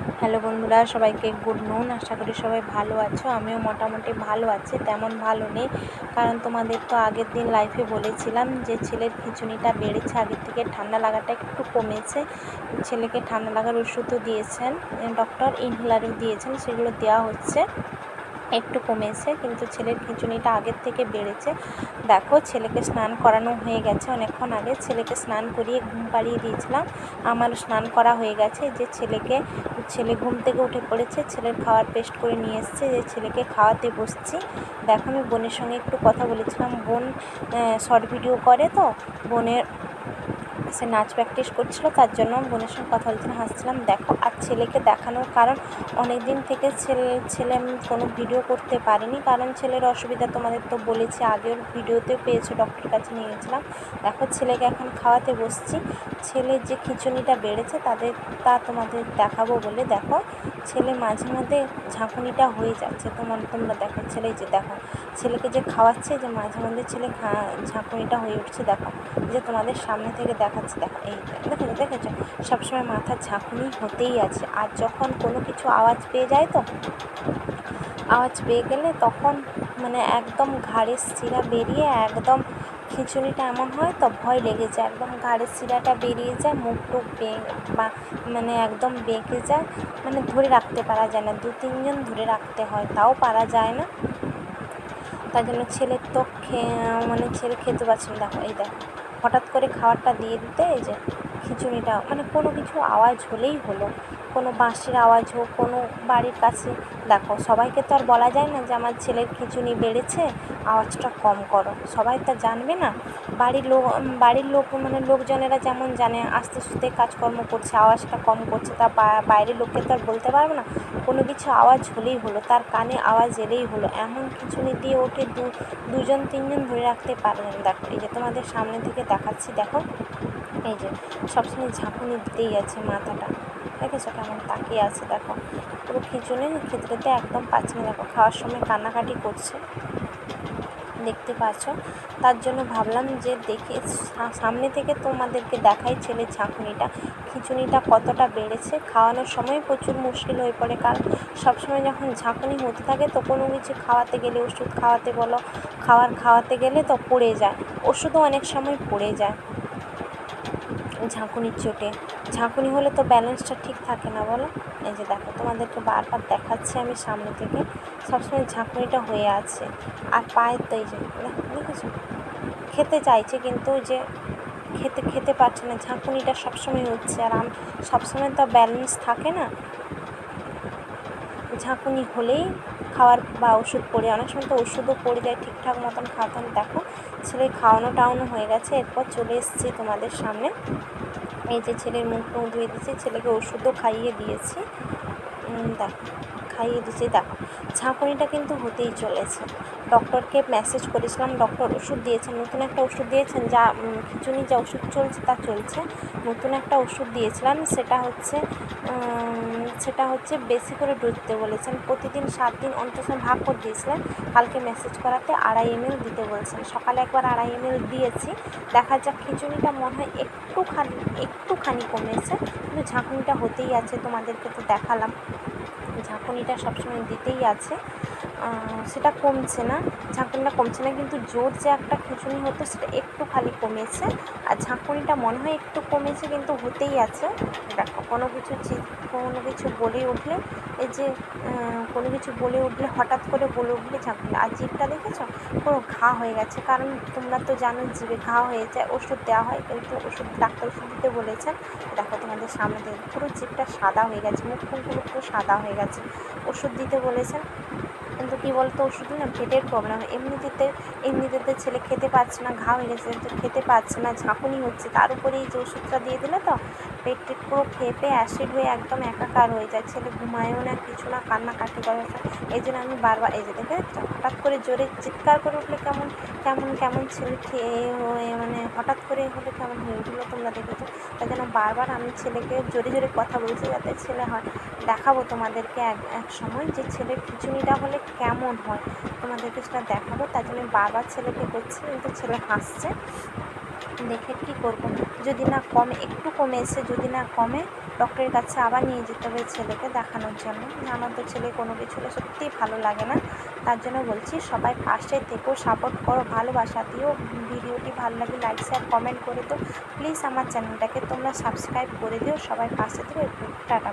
Hello বন্ধুরা, সবাইকে good নুন। আশা করি সবাই ভালো আছো। আমিও মোটামুটি ভালো আছি, তেমন ভালো নেই। কারণ তোমাদের তো আগের দিন লাইফে বলেছিলাম যে, ছেলের খিচুনিটা বেড়েছে, আগের থেকে ঠান্ডা লাগাটা একটু কমেছে। ছেলেকে ঠান্ডা লাগার ওষুধও দিয়েছেন ডক্টর ইনহেলারও দিয়েছেন, সেগুলো দেওয়া হচ্ছে। একটু কমেছে, কিন্তু ছেলের খিঁচুনিটা আগের থেকে বেড়েছে। দেখো, ছেলেকে স্নান করানো হয়ে গেছে অনেকক্ষণ আগে। ছেলেকে স্নান করিয়ে ঘুম পাড়িয়ে দিয়েছিলাম। আমারও স্নান করা হয়ে গেছে। যে ছেলেকে, ছেলে ঘুম থেকে উঠে পড়েছে। ছেলের খাওয়ার পেস্ট করে নিয়ে এসছে। যে ছেলেকে খাওয়াতে বসছি। দেখো, আমি বোনের সঙ্গে একটু কথা বলেছিলাম। বোন শর্ট ভিডিও করে তো। বোনের সে নাচ প্র্যাকটিস করছিল, তার জন্য বোনের সঙ্গে কথা বলছিলাম হাসছিলাম। দেখো, আর ছেলেকে দেখানোর কারণ অনেক দিন থেকে ছেলে ছেলে কোনো ভিডিও করতে পারিনি, কারণ ছেলের অসুবিধা তোমাদের তো বলেছি, আগের ভিডিওতে পেয়েছে ডক্টর কাছে নিয়ে গেছিলাম। দেখো, ছেলেকে এখন খাওয়াতে বসছি। ছেলের যে খিঁচুনিটা বেড়েছে, তাদের, তা তোমাদের দেখাবো বলে। দেখো, ছেলে মাঝে মধ্যে ঝাঁকুনিটা হয়ে যাচ্ছে। তোমার, তোমরা দেখো, ছেলে যে দেখো, ছেলেকে যে খাওয়াচ্ছে, যে মাঝে মধ্যে ছেলে ঝাঁকুনিটা হয়ে উঠছে, দেখো, যে তোমাদের সামনে থেকে দেখাচ্ছি দেখো, এই দেখো দেখেছ সবসময় মাথার ঝাঁকুনি হতেই আছে। আর যখন কোনো কিছু আওয়াজ পেয়ে যায় তো, আওয়াজ পেয়ে গেলে তখন মানে একদম ঘাড়ের শিরা বেরিয়ে একদম খিচুড়িটা এমন হয় তো ভয় লেগে যায়। একদম ঘাড়ের শিরাটা বেরিয়ে যায়, মুখ টুক বা মানে একদম বেঁকে যায়। মানে ধরে রাখতে পারা যায় না দু তিনজন ধরে রাখতে হয়, তাও পারা যায় না। তার জন্য ছেলের তো খেয়ে মানে ছেলে খেতে পারছে না। দেখো, এই দেখো। হঠাৎ করে খাবারটা দিয়ে দিতে এই যে খিচুড়িটা মানে কোনো কিছু আওয়াজ হলেই হলো। কোনো বাঁশির আওয়াজ হোক, কোনো বাড়ির কাছে। দেখো, সবাইকে তো আর বলা যায় না যে আমার ছেলের খিচুনি বেড়েছে, আওয়াজটা কম করো। সবাই তো জানবে না। বাড়ির লোক বাড়ির লোক মানে লোকজনেরা যেমন জানে, আস্তে আস্তে কাজকর্ম করছে, আওয়াজটা কম করছে, তা বাইরের লোককে তো আর বলতে পারবে না। কোনো কিছু আওয়াজ হলেই হলো, তার কানে আওয়াজ এলেই হলো। এমন খিচুনি দিয়ে ওকে দু, দুজন, তিনজন ধরে রাখতে পারবেন। দেখো, এই যে তোমাদের সামনে থেকে দেখাচ্ছি, দেখো। এই যে, সবসময় ঝাঁকুনি দিতেই আছে মাথাটা। দেখেছ কেমন তাকিয়ে আছে, দেখো। পুরো খিচুনি খেতে একদম পাচ্ছে না। দেখো, খাওয়ার সময় কান্নাকাটি করছে। দেখতে পাচ্ছ? তার জন্য ভাবলাম যে দেখে সামনে থেকে তোমাদেরকে দেখাই ছেলে ঝাঁকুনিটা। খিচুনিটা কতটা বেড়েছে? খাওয়ানোর সময় প্রচুর মুশকিল হয়ে পড়ে। কারণ সবসময় যখন ঝাঁকুনি হতে থাকে, তো কোনো কিছু খাওয়াতে গেলে, ওষুধ খাওয়াতে বলো, খাবার খাওয়াতে গেলে তো পড়ে যায়। ওষুধও অনেক সময় পড়ে যায়। ঝাঁকুনির চোটে। ঝাঁকুনি হলে তো ব্যালেন্সটা ঠিক থাকে না, বলো? এই যে দেখো, তোমাদেরকে বারবার দেখাচ্ছি আমি সামনে থেকে। সবসময় ঝাঁকুনিটা হয়ে আছে। আর পায়ের তো এই যে দেখেছ? খেতে চাইছে কিন্তু যে খেতে খেতে পারছে না। ঝাঁকুনিটা সবসময় হচ্ছে। আর আমি, সবসময় তো ব্যালেন্স থাকে না। ঝাঁকুনি হলেই খাওয়ার বা ওষুধ পড়ে, অনেক সময় তো ওষুধও পড়ে যায় ঠিকঠাক মতন খাওয়াতাম দেখো, ছেলে খাওয়ানো টাওয়ানো হয়ে গেছে, এরপর চলে এসেছি তোমাদের সামনে। এই যে ছেলের মুখ মুখ ধুয়ে দিয়েছি, ছেলেকে ওষুধও খাইয়ে দিয়েছি। দেখো। খাইয়ে দিয়েছি দেখো। ঝাঁকুনিটা কিন্তু হতেই চলেছে। ডক্টরকে মেসেজ করেছিলাম, ডক্টর, ওষুধ দিয়েছেন, নতুন একটা ওষুধ দিয়েছেন, যা খিচুনি যা ওষুধ চলছে তা চলছে। নতুন একটা ওষুধ দিয়েছিলাম সেটা হচ্ছে সেটা হচ্ছে বেশি করে ডোজ দিতে বলেছেন। প্রতিদিন সাত দিন অন্তত ভাগ করে দিয়েছিলেন। কালকে মেসেজ করাতে আড়াই এমএল দিতে বলছেন। সকালে একবার আড়াই এমএল দিয়েছি। দেখা যাক খিচুনিটা মনে হয় একটুখানি একটুখানি কমেছে। কিন্তু ঝাঁকুনিটা হতেই আছে, তোমাদেরকে তো দেখালাম। ঝাঁকুনিটা সবসময় দিতেই আছে। সেটা কমছে না, ঝাঁকুনিটা কমছে না, কিন্তু জোর যে একটা খুঁচুনি হতো সেটা একটু খালি কমেছে। আর ঝাঁকুনিটা মনে হয় একটু কমেছে, কিন্তু হতেই আছে। দেখো, কোনো কিছু কোনো কিছু বলে উঠলে, এই যে কোনো কিছু বলে উঠলে, হঠাৎ করে বলে উঠলে ঝাঁকুনি, আর জিভটা দেখেছ? পুরো ঘা হয়ে গেছে। কারণ তোমরা তো জানো জিভে ঘা হয়ে যায়, ওষুধ দেওয়া হয়, কিন্তু ওষুধ, ডাক্তার ওষুধ দিতে বলেছেন। দেখো, তোমাদের সামনে থেকে পুরো জিভটা সাদা হয়ে গেছে, মুখ ফুলগুলো পুরো সাদা হয়ে গেছে। ওষুধ দিতে বলেছেন। কিন্তু কী বলতো ওষুধ না পেটের প্রবলেম এমনিতে এমনিতে ছেলে খেতে পারছে না ঘা হয়ে গেছে খেতে পারছে না, ঝাঁকুনি হচ্ছে। তার উপরে এই যে ওষুধটা দিয়ে দিলে তো, পেট টেট পুরো ফেপে অ্যাসিড হয়ে একদম একাকার হয়ে যায়। ছেলে ঘুমায়ও না, কিছু না কান্নাকাটি করে এই জন্য আমি বারবার, এই যে দেখে হঠাৎ করে জোরে চিৎকার করে উঠলে কেমন কেমন কেমন ছেলে হয়ে মানে হঠাৎ করে হলে কেমন হয়ে উঠল তোমরা দেখেছ? তাই জন্য বারবার আমি ছেলেকে জোরে জোরে কথা বলছি যাতে ছেলে হয়, দেখাবো তোমাদেরকে এক এক সময় যে ছেলের খিচুনিটা হলে কেমন হয়? তোমাদেরকে সেটা দেখাবো। তার জন্য বারবার ছেলেকে করছি কিন্তু ছেলে হাসছে। দেখে কী করব যদি না কমে, একটু কমে এসে যদি না কমে ডক্টরের কাছে আবার নিয়ে যেতে হবে ছেলেকে দেখানোর জন্য। জানো তো ছেলে কোনো কিছু সত্যিই ভালো লাগে না। তার জন্য বলছি, সবাই পাশে থেকো সাপোর্ট করো, ভালোবাসা দিও। ভিডিওটি ভালো লাগে লাইক শেয়ার কমেন্ট করে দিও। প্লিজ আমার চ্যানেলটাকে তোমরা সাবস্ক্রাইব করে দিও। সবাই পাশে থেকো। টাটা।